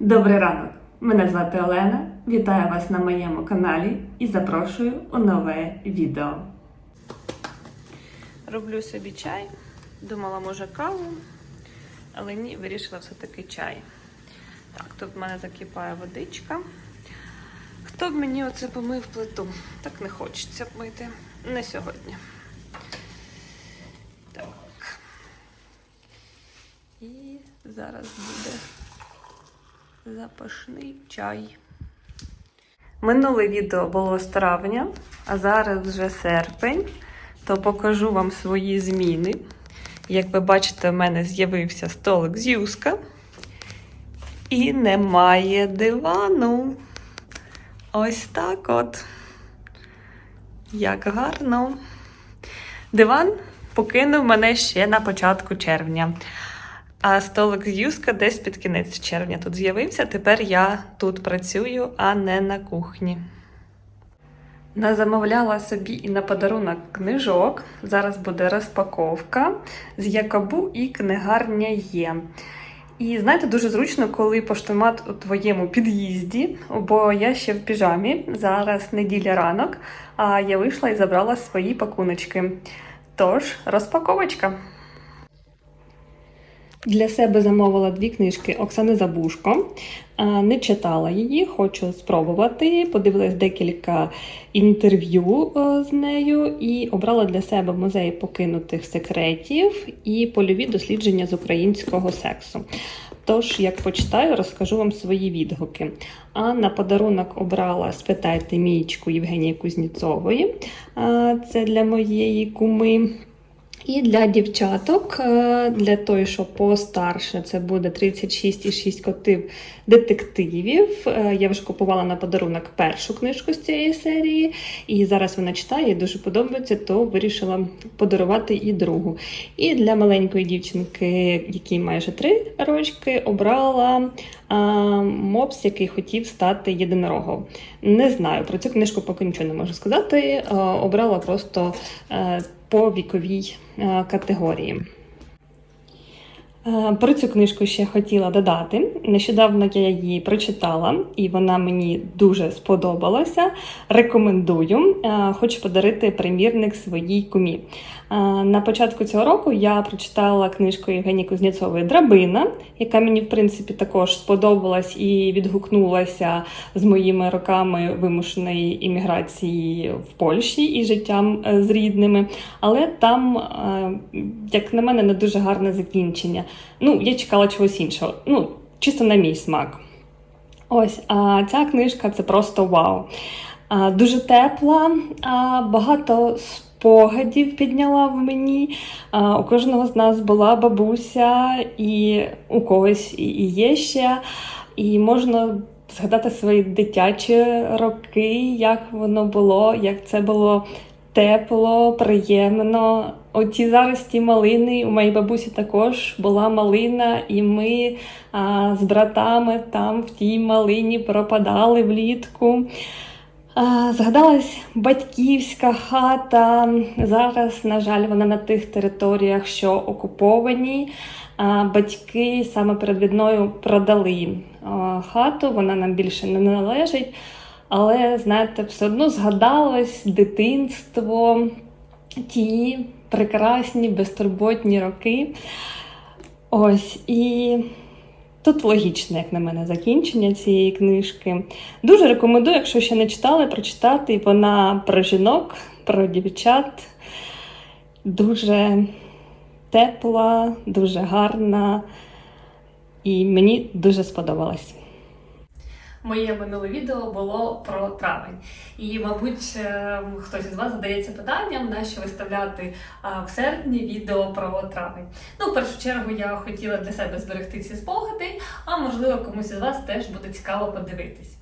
Добрий ранок! Мене звати Олена. Вітаю вас на моєму каналі і запрошую у нове відео. Роблю собі чай. Думала, може, каву, але ні, вирішила все-таки чай. Так, тут в мене закипає водичка. Хто б мені оце помив плиту? Так не хочеться б мити. Не сьогодні. Так. І зараз буде запашний чай. Минуле відео було з травня, а зараз вже серпень, то покажу вам свої зміни. Як ви бачите, в мене з'явився столик з юска. І немає дивану. Ось так от. Як гарно. Диван покинув мене ще на початку червня. А столик з юска десь під кінець червня тут з'явився. Тепер я тут працюю, а не на кухні. Назамовляла собі і на подарунок книжок. Зараз буде розпаковка з Якабу і книгарня є. І знаєте, дуже зручно, коли поштомат у твоєму під'їзді, бо я ще в піжамі. Зараз неділя ранок, а я вийшла і забрала свої пакуночки. Тож, розпаковочка. Для себе замовила дві книжки Оксани Забушко. Не читала її, хочу спробувати. Подивилась декілька інтерв'ю е, з нею і обрала для себе музей покинутих секретів і польові дослідження з українського сексу. Тож, як почитаю, розкажу вам свої відгуки. А на подарунок обрала спитайте мієчку Євгенії Кузніцової. Це для моєї куми. І для дівчаток, е, для той, що постарше, це буде 36,6 котів детективів. Е, Я вже купувала на подарунок першу книжку з цієї серії, і зараз вона читає, їй дуже подобається, то вирішила подарувати і другу. І для маленької дівчинки, якій майже три рочки, обрала а, мопс, який хотів стати єдинорогом. Не знаю, про цю книжку поки нічого не можу сказати. Е, Обрала просто е, по віковій е, категорії. Е, Про цю книжку ще хотіла додати. Нещодавно я її прочитала, і вона мені дуже сподобалася. Рекомендую. Е, Хочу подарити примірник своїй кумі. Е, На початку цього року я прочитала книжку Євгенії Кузнєцової Драбина, яка мені, в принципі, також сподобалась і відгукнулася з моїми роками вимушеної імміграції в Польщі і життям з рідними. Але там, як на мене, не дуже гарне закінчення. Ну, я чекала чогось іншого. Ну, чисто на мій смак. Ось, а ця книжка це просто вау. А, дуже тепла, а, багато спогадів підняла в мені. А, у кожного з нас була бабуся, і у когось і- є ще. І можна згадати свої дитячі роки, як воно було, як це було тепло, приємно. Оті зараз ті малини, у моїй бабусі також була малина, і ми а, з братами там в тій малині пропадали влітку. А, Згадалась батьківська хата. Зараз, на жаль, вона на тих територіях, що окуповані. А, Батьки саме перед війною продали а, хату, вона нам більше не належить. Але, знаєте, все одно згадалось дитинство, ті прекрасні, безтурботні роки. Ось і тут логічне, як на мене, закінчення цієї книжки. Дуже рекомендую, якщо ще не читали, прочитати. Вона про жінок, про дівчат. Дуже тепла, дуже гарна. І мені дуже сподобалась. Моє минуле відео було про травень. І, мабуть, е, хтось із вас задається питанням, на що виставляти в серпні відео про травень. Ну, в першу чергу, я хотіла для себе зберегти ці спогади, а можливо, комусь із вас теж буде цікаво подивитись.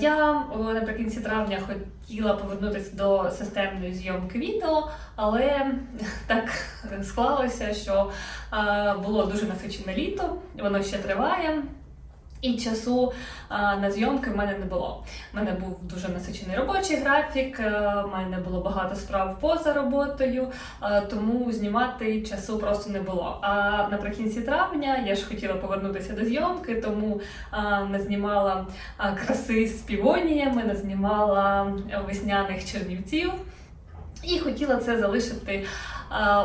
Я наприкінці травня хотіла повернутися до системної зйомки відео, але так склалося, що було дуже насичене літо, воно ще триває. І часу а, на зйомки в мене не було. У мене був дуже насичений робочий графік, е, в мене було багато справ поза роботою, е, тому знімати часу просто не було. А наприкінці травня я ж хотіла повернутися до зйомки, тому не знімала краси з півоніями, не знімала весняних чернівців. І хотіла це залишити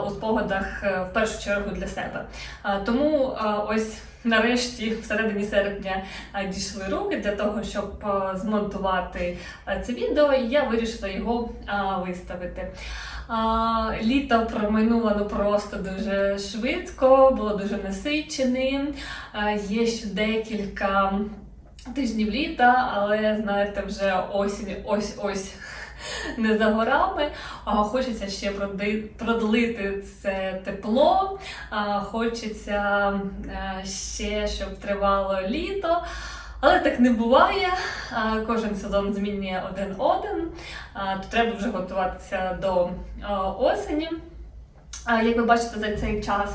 у спогадах е, в першу чергу для себе. Тому ось нарешті, всередині серпня, дійшли руки для того, щоб змонтувати це відео, і я вирішила його виставити. Літо проминуло ну просто дуже швидко, було дуже насиченим. Є ще декілька тижнів літа, але знаєте, вже осінь, ось ось не за горами. Хочеться ще продлити це тепло. Хочеться е, ще, щоб тривало літо. Але так не буває. Кожен сезон змінює один один. То треба вже готуватися до осені. Як ви бачите, за цей час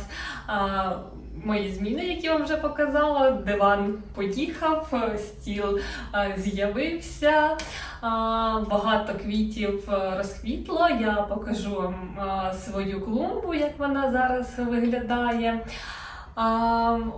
мої зміни, які я вам вже показала, диван поїхав, стіл з'явився, багато квітів розквітло. Я покажу вам свою клумбу, як вона зараз виглядає.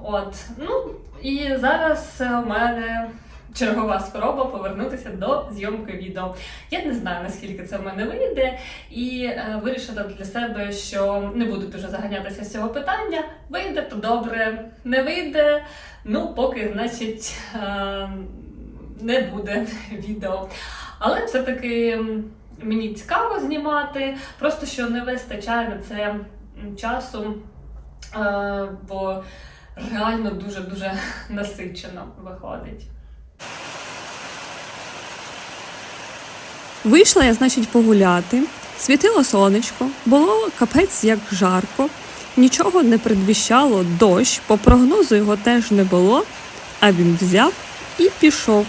От, ну і зараз у мене чергова спроба повернутися до зйомки відео. Я не знаю, наскільки це в мене вийде, і е, вирішила для себе, що не буду дуже заганятися з цього питання. Вийде, то добре, не вийде. Ну, поки, значить, е, не буде відео. Але все-таки мені цікаво знімати, просто що не вистачає на це часу, е, бо реально дуже-дуже насичено виходить. Вийшла я, значить, погуляти. Світило сонечко, було капець як жарко, нічого не предвіщало дощ, по прогнозу його теж не було, а він взяв і пішов.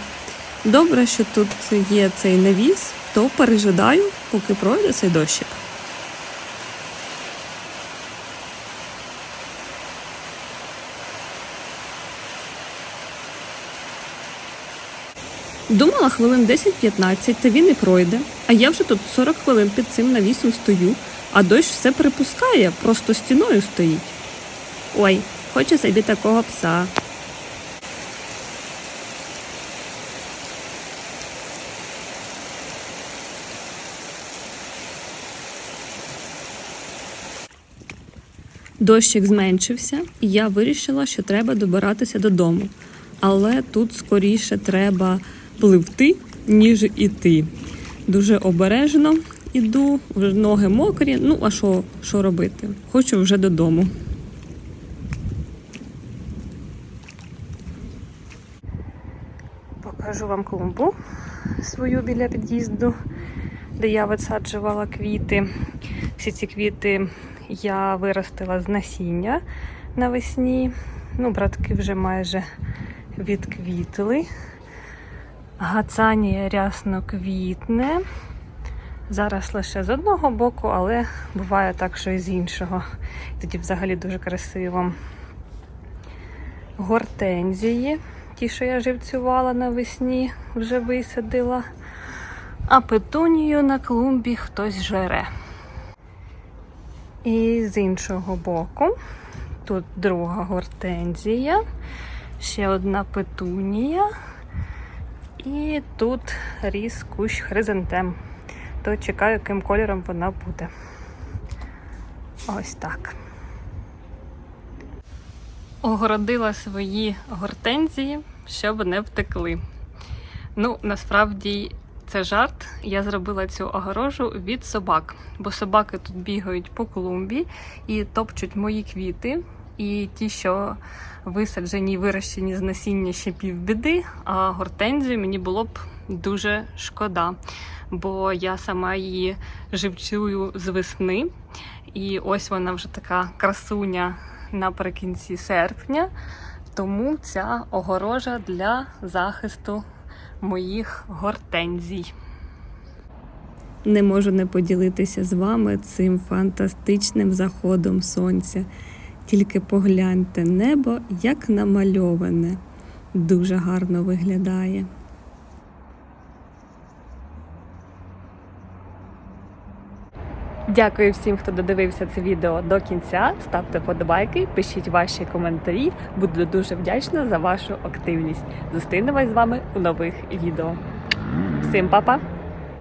Добре, що тут є цей навіс, то пережидаю, поки пройде цей дощик. Думала хвилин 10-15, та він і пройде. А я вже тут 40 хвилин під цим навісом стою, а дощ все припускає, просто стіною стоїть. Ой, хочу собі такого пса. Дощик зменшився, і я вирішила, що треба добиратися додому. Але тут скоріше треба пливти, ніж іти. Дуже обережно іду, вже ноги мокрі. Ну, а що, що робити? Хочу вже додому. Покажу вам клумбу свою біля під'їзду, де я висаджувала квіти. Всі ці квіти я виростила з насіння навесні. Ну, братки вже майже відквітли. Гацанія рясно квітне. Зараз лише з одного боку, але буває так, що і з іншого. Тоді взагалі дуже красиво. Гортензії, ті, що я живцювала навесні, вже висадила. А петунію на клумбі хтось жере. І з іншого боку, тут друга гортензія, ще одна петунія. І тут ріс кущ хризантем. То чекаю, яким кольором вона буде. Ось так. Огородила свої гортензії, щоб не втекли. Ну, насправді, це жарт. Я зробила цю огорожу від собак, бо собаки тут бігають по клумбі і топчуть мої квіти. І ті, що висаджені і вирощені з насіння ще півбіди, а гортензію мені було б дуже шкода, бо я сама її живцюю з весни. І ось вона вже така красуня наприкінці серпня. Тому ця огорожа для захисту моїх гортензій. Не можу не поділитися з вами цим фантастичним заходом сонця. Тільки погляньте небо, як намальоване. дуже гарно виглядає. Дякую всім, хто додивився це відео до кінця. Ставте подобайки, пишіть ваші коментарі. Буду дуже вдячна за вашу активність. Зустрінемось з вами у нових відео. Всім па-па!